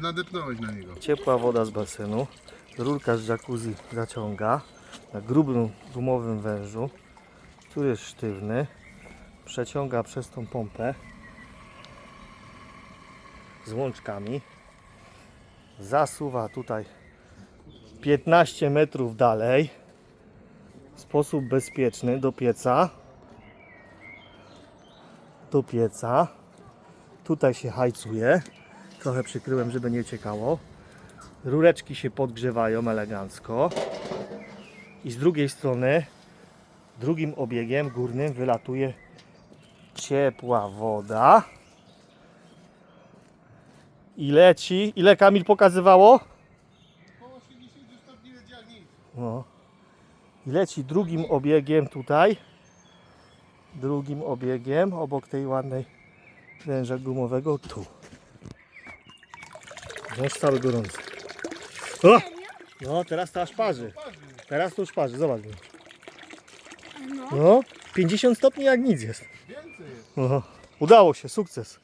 Nadepnąłeś na niego. Ciepła woda z basenu. Rurka z jacuzzi zaciąga na grubym gumowym wężu, który jest sztywny. Przeciąga przez tą pompę z łączkami. Zasuwa tutaj 15 metrów dalej w sposób bezpieczny do pieca. Do pieca. Tutaj się hajcuje. Trochę przykryłem, żeby nie ciekało. Rureczki się podgrzewają elegancko. I z drugiej strony, drugim obiegiem górnym wylatuje ciepła woda. I leci. Ile Kamil pokazywało? Koło 60 stopni leci jak nic. No. I leci drugim obiegiem tutaj. Drugim obiegiem obok tej ładnej węża gumowego tu. Wąż cały gorący. O! No teraz to aż parzy. Teraz to już parzy, zobacz. No. No, 50 stopni jak nic jest. Więcej jest. No, udało się, sukces.